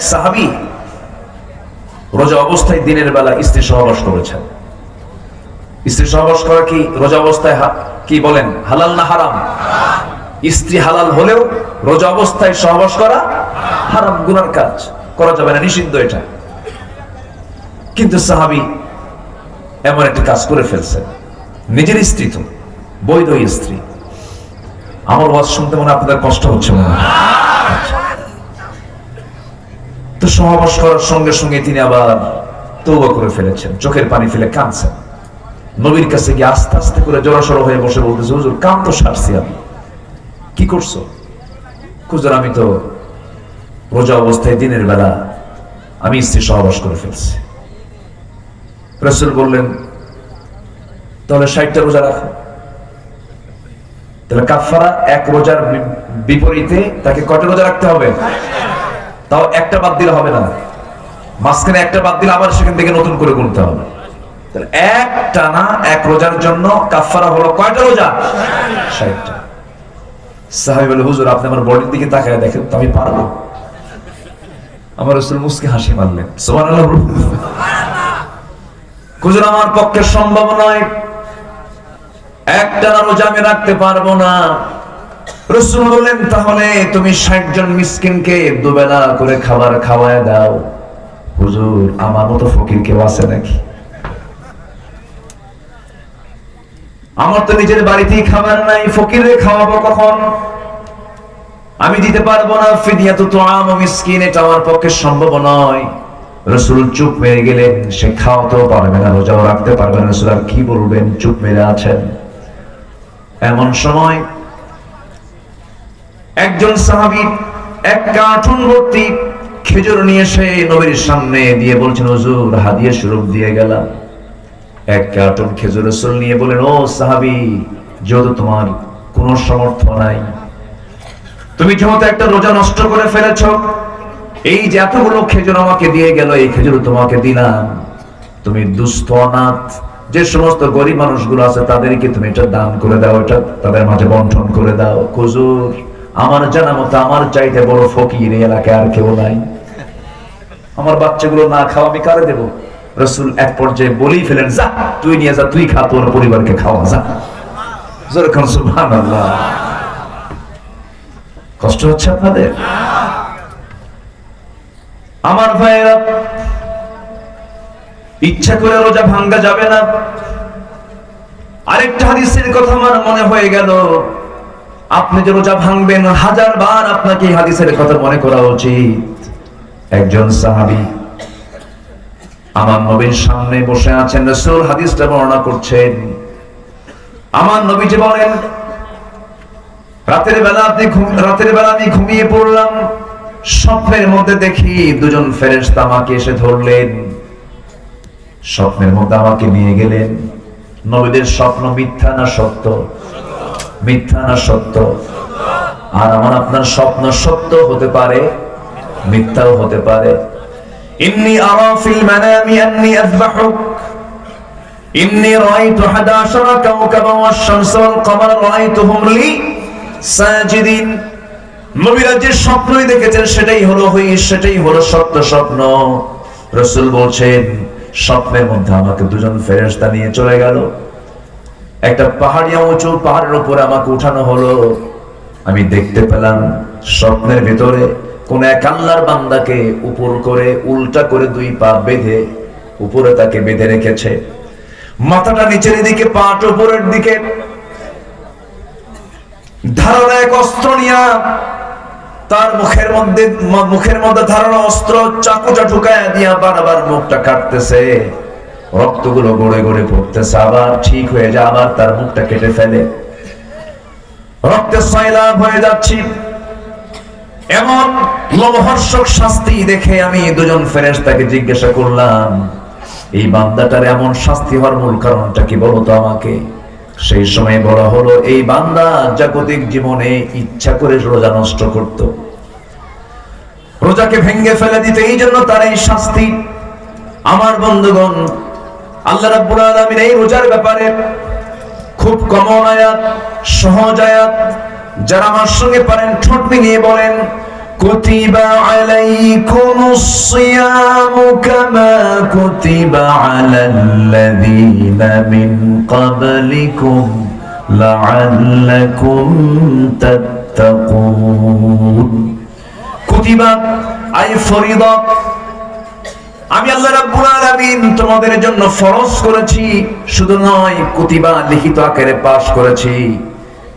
সাহাবি রোজা অবস্থায় দিনের বেলা স্ত্রী সহবাস করেছেন। স্ত্রী সহবাস করা কি রোজা অবস্থায় কি বলেন, হালাল না হারাম? স্ত্রী হালাল হলেও রোজা অবস্থায় সহবাস করা হারাম, গুনার কাজ। করা যাবে না, নিষিদ্ধ এটা। কিন্তু সাহাবি এমন একটা কাজ করে ফেলছেন। নিজের স্ত্রী তো, বৈধ স্ত্রী। আমার ওয়াজ শুনতে মনে আপনাদের কষ্ট হচ্ছে মনে হয়। সহবাস করার সঙ্গে সঙ্গে তিনি আবার তৌবা করে ফেলেছেন। চোখের পানি ফেলে কাঁদছেন। নবীর কাছে গিয়ে আস্তে আস্তে করে জড়সড় হয়ে বসে বলতেছে, হুজুর কাম তো সারছি আমি। কি করছ? হুজুর, আমি তো রোজা অবস্থায় দিনের বেলা আমি স্ত্রী সহবাস করে ফেলছি। রসুল বললেন, তাহলে ষাটটা রোজা রাখো। তাহলে কাফারা এক রোজার বিপরীতে তাকে কটা রোজা রাখতে হবে? তাও একটা বাদ দিলে হবে না। মাঝখানে একটা বাদ দিলে আবার সেখান থেকে নতুন করে গুনতে হবে। এক টানা এক রোজার জন্য কাফারা হলো কয়টা রোজা? ষাটটা। হুজুর, আপনি আমার বডির দিকে তাকায় দেখেন তো আমি পারব। আমার রসুল মুসকে হাসি মারলেন। বলুন। হুজুর, আমার পক্ষে সম্ভব নয়। একটা রোজা আমি রাখতে পারব না। রসুল বললেন, তাহলে তুমি ষাট জন মিসকিনকে দুবেলা করে খাবার খাওয়ায় দাও। হুজুর, আমার মতো ফকির কেউ আছে নাকি? আমার তো নিজের বাড়িতেই খাবার নাই ফকিরে খাওয়াবো কখন? আমি দিতে পারব না, ফিদিয়া তো তো আম মিসকিন, এটা আমার পক্ষে সম্ভব নয়। রসুল চুপ মেরে গেলেন, সে খাওয়াতেও পারবে না, রোজাও রাখতে পারবে না। রসুল আর কি বলবেন, চুপ মেরে আছেন? এমন সময় একজন সাহাবী এক কার্টুন ভর্তি খেজুর নিয়ে এসে নবীর সামনে দিয়ে বলছেন, হুজুর, হাদিয়া স্বরূপ দিয়ে গেলাম। এক কার্টুন খেজুর রসুল নিয়ে বলেন ও সাহাবী, যেহেতু তোমার কোনো সমর্থ নাই, তুমি যেহেতু একটা রোজা নষ্ট করে ফেলেছ, এই যে এতগুলো খেজুর আমাকে দিয়ে গেল, এই খেজুর তোমাকে দিলাম। তুমি দুস্থ অনাথ, যে সমস্ত গরিব মানুষগুলো আছে তাদেরকে তুমি এটা দান করে দাও, এটা তাদের মাঝে বন্টন করে দাও। হুজুর আমার জানা মতো আমার চাইতে বড় ফকির এলাকায় আর কেউ নাই। আমার বাচ্চাগুলো না খাওয়া আমি কারে দেবো? রসুল এক পর্যায়ে বলেই ফেলেন, যা, তুই নিয়ে যা, তুই খা, তোর পরিবারকে খাওয়া, যা। কষ্ট হচ্ছে আপনাদের? আমার ভাইয়েরা, ইচ্ছা করে রোজা ভাঙ্গা যাবে না। আরেকটা হাদিসের কথা আমার মনে হয়ে গেল। আপনি যে রোজা ভাঙবেন, হাজার বার আপনাকে হাদিসের কথা মনে করা উচিত। একজন সাহাবী আমার নবীর সামনে বসে আছেন, রসুল হাদিসটা বর্ণনা করছেন। আমার নবীজি বলেন, রাতের বেলা আপনি রাতের বেলা আমি ঘুমিয়ে পড়লাম, স্বপ্নের মধ্যে দেখি দুজন ফেরেশতা আমাকে এসে ধরলেন। স্বপ্নের মধ্যে আমাকে নিয়ে গেলেন। নবীদের স্বপ্ন মিথ্যা না সত্য? মিথ্যা না সত্য? আর আমার আপনার স্বপ্ন সত্য হতে পারে, মিথ্যাও হতে পারে। ইন্নি মানামি আন্নি আযবাহুক। ইন্নি রাআইতু 11 কাওকাবা ওয়াশ-শামস ওয়াল-কমার রাআইতুহুম লি সাজিদিন। নবীরা যে স্বপ্নই দেখেছেন সেটাই হলো হই সেটাই হলো সত্য স্বপ্ন। রসুল বলছেন, স্বপ্নের মধ্যে আমাকে দুজন ফেরেশতা নিয়ে চলে গেল। একটা পাহাড়িয়া উঁচু পাহাড়ের উপরে আমাকে উঠানো হলো। আমি দেখতে পেলাম স্বপ্নের ভিতরে কোন এক আল্লাহর বান্দাকে উপর করে, উল্টা করে দুই পা বেঁধে উপরে তাকে বেঁধে রেখেছে। মাথাটা নিচের দিকে, পাট উপরের দিকে। ধারণা এক অস্ত্র নিয়া তার মুখের মধ্যে মুখের মধ্যে ধারণা অস্ত্র চাকুটা ঢুকায় দিয়া বারবার মুখটা কাটতেছে। রক্তগুলো গড়ে গড়ে পড়তেছে, আবার ঠিক হয়ে যায়, আবার তার মুখটা কেটে ফেলে। রক্তে সয়লাভ হয়ে যাচ্ছি। এমন লোমহর্ষক শাস্তি দেখে আমি দুজন ফেরেশতাকে জিজ্ঞাসা করলাম, এই বান্দাটার এমন শাস্তি হওয়ার মূল কারণটা কি বলো তো আমাকে? সেই সময় বলা হলো, এই বান্দা জাগতিক জীবনে ইচ্ছা করে রোজা নষ্ট করত। রোজাকে ভেঙ্গে ফেলে দিতে, এই জন্য তার এই শাস্তি। আমার বন্ধুগণ আল্লাহ রাব্বুল আলামিন এই রোজার ব্যাপারে খুব কমন আয়াত সহজ আয়াত যারা আমার সঙ্গে পারেন ঠোঁট মিলিয়ে বলেন كتب عليكم الصيام كما كتب على الذين من قبلكم لعلكم تتقون كتب أي فريضة আমি আল্লাহ রাব্বুল আলামিন তোমাদের জন্য ফরজ করেছি, শুধু নয়, কুতিবা লিখিত আকারে পাশ করেছি।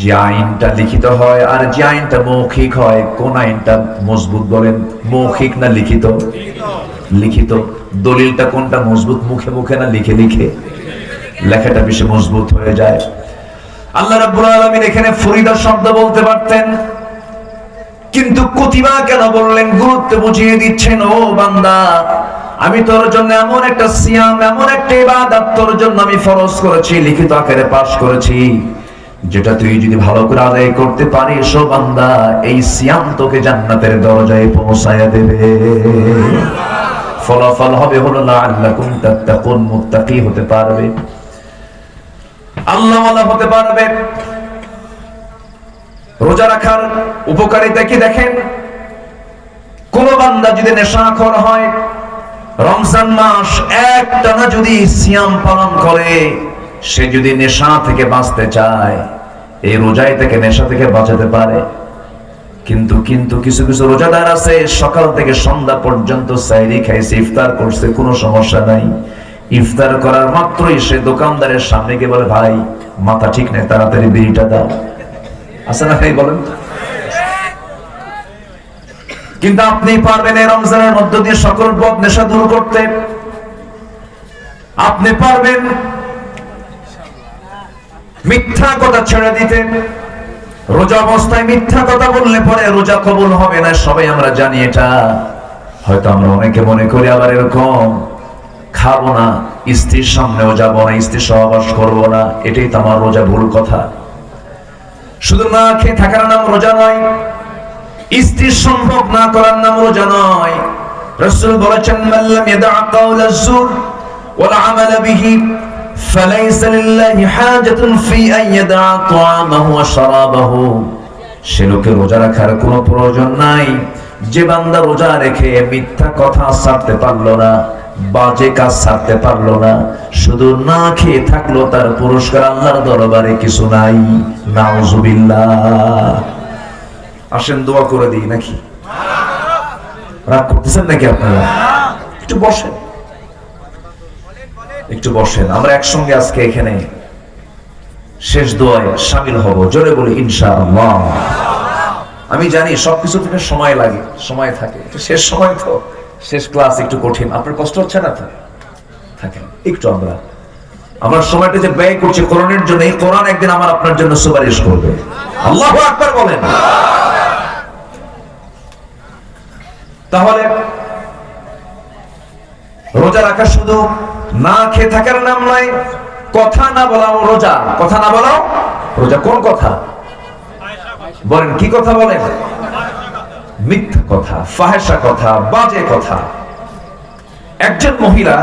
যে আইনটা লিখিত হয় আর যে আইনটা মৌখিক হয়, কোন আইনটা মজবুত বলেন? মৌখিক না লিখিত? লিখিত। দলিলটা কোনটা মজবুত, মুখে মুখে না লিখে লিখে? লেখাটা বেশি মজবুত হয়ে যায়। আল্লাহ রাব্বুল আলামিন এখানে ফরিদা শব্দ বলতে পারতেন। কিন্তু কুতিবা কেন বললেন? গুরুত্ব বুঝিয়ে দিচ্ছেন, ও বান্দা আমি তোর জন্য এমন একটা সিয়াম, এমন একটা ইবাদত তোর জন্য আমি ফরজ করেছি, লিখিত আকারে পাশ করেছি। যেটা তুই যদি ভালো করে আদায় করতে পারিস, ও বান্দা, এই সিয়াম তোকে জান্নাতের দরজায় পৌঁছায়া দেবে। ফলাফল হবে হলো না আল্লাকুম তাত্তাকুন, মুত্তাকি হতে পারবে। আল্লাহ হতে পারবে। রোজা রাখার উপকারিতা কি দেখেন? কোন বান্দা যদি নেশাখর হয় রমজান মাস এক টানা যদি সিয়াম পালন করে, সে যদি নেশা থেকে বাঁচতে চায়, এই রোজাই থেকে নেশা থেকে বাঁচাতে পারে। কিন্তু কিন্তু কিছু কিছু রোজাদার আছে, সকাল থেকে সন্ধ্যা পর্যন্ত সাইরি খাইছে, ইফতার করছে, কোনো সমস্যা নাই। ইফতার করার মাত্রই সে দোকানদারের সামনে গিয়ে বলে, ভাই, মাথা ঠিক নেই, তাড়াতাড়ি বিড়িটা দাও। আছে ভাই বলেন তো? কিন্তু আপনি পারবেন এই রমজানের মধ্য দিয়ে সকল পথ নেশা দূর করতে। আপনি পারবেন মিথ্যা কথা ছেড়ে দিতে। রোজা অবস্থায় মিথ্যা কথা বললে পরে রোজা কবুল হবে না, সবাই আমরা জানি এটা। হয়তো আমরা অনেকে মনে করি আবার এরকম, খাব না, স্ত্রীর সামনেও যাব না, স্ত্রীর সহবাস করব না, এটাই তো আমার রোজা ভুল কথা। শুধু না খেয়ে থাকার নাম রোজা নয় স্ত্রীর সম্ভব না করার নাম রোজা নয় রসুল বলেছেন মাল্লাম ইয়াদা কাউলা যুর ওয়াল আমাল বিহি فليس لله حاجة في أن يدع طعامه وشرابه সে লোকে রোজা রাখার কোনো প্রয়োজন নাই যে বান্দা রোজা রেখে মিথ্যা কথা ছাড়তে পারলো না বাজে কাজ ছাড়তে পারলো না শুধু না খেয়ে থাকলো তার পুরস্কার আল্লাহর দরবারে কিছু নাই নাউজুবিল্লাহ আসেন, দোয়া করে দিই নাকি? রাগ করতেছেন নাকি আপনারা? একটু বসেন। একটু বসেন। আমরা একসঙ্গে আজকে এখানে শেষ দোয়ায় সামিল হব। জোরে বলি, ইনশাআল্লাহ। আমি জানি সবকিছু থেকে সময় লাগে, সময় থাকে। শেষ সময় তো। শেষ ক্লাস একটু কঠিন। আপনার কষ্ট হচ্ছে না তো? থাকেন, একটু আমরা। আমার সময়টা যে ব্যয় করছি, কোরআনের জন্য, এই কোরআন একদিন আমার আপনার জন্য সুপারিশ করবে। আল্লাহ আকবার বলেন। তাহলে রোজা রাখা শুধু না খেয়ে থাকার নাম নয়, কথা না বলাও রোজা। কথা না বলাও রোজা। কোন কথা? বলেন, কি কথা বলেন? মিথ্যা কথা ফাহেসা কথা, বাজে কথা। একজন মহিলা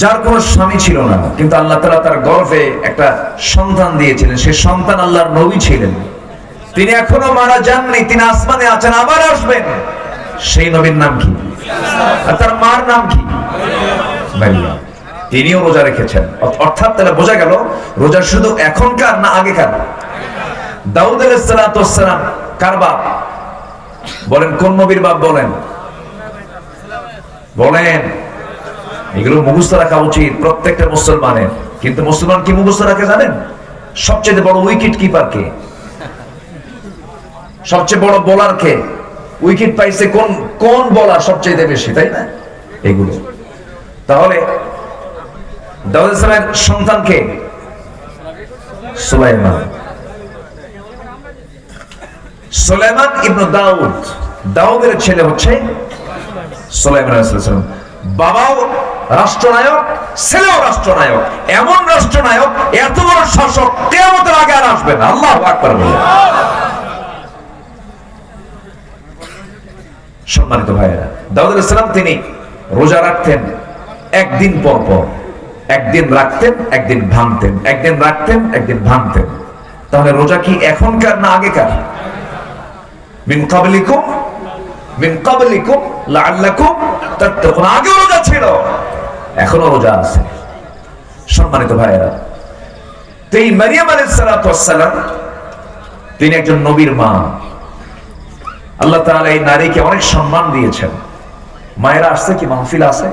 যার কোনো স্বামী ছিল না, কিন্তু আল্লাহ তালা তার গর্ভে একটা সন্তান দিয়েছিলেন। সে সন্তান আল্লাহর নবী ছিলেন। তিনি এখনও মারা যাননি, তিনি আসমানে আছেন, আবার আসবেন। সেই নবীর নাম কি? আর তার মার নাম কি? তিনিও রোজা রেখেছেন। অর্থাৎ তাহলে বোঝা গেল, রোজা শুধু এখনকার না আগেকার? দাউদ আলাইসালাম কার বাপ? বলেন, কোন নবীর বাপ বলেন? বলেন। এগুলো মুখস্থ রাখা উচিত প্রত্যেকটা মুসলমানের। কিন্তু মুসলমান কি মুখস্থ রাখে জানেন? সবচেয়ে বড় উইকেট কিপার কে সবচেয়ে বড় বোলার কে? উইকেট পাইছে কোন কোন বলার সবচেয়ে বেশি, তাই না? এগুলো। তাহলে দাউদ ইসলামের সন্তান কে? সুলাইমান। সুলাইমান ইবনু দাউদ। দাউদের ছেলে হচ্ছে সুলাইমান বাবাও রাষ্ট্রনায়ক, ছেলেও রাষ্ট্রনায়ক। এমন রাষ্ট্রনায়ক, এত বড় শাসক কেয়ামতের আগে আর আসবে না। আল্লাহ আকবার বলে। সম্মানিত ভাইয়েরা, দাউদ আলাইহিস সালাম তিনি রোজা রাখতেন একদিন পর পর। একদিন রাখতেন, একদিন ভাঙতেন। একদিন রাখতেন, একদিন ভাঙতেন। তাহলে রোজা কি এখনকার না আগেকার? তিনি একজন নবীর মা। আল্লাহ তাআলা এই নারীকে অনেক সম্মান দিয়েছেন। মায়েরা আসছে কি? মাহফিল আছে?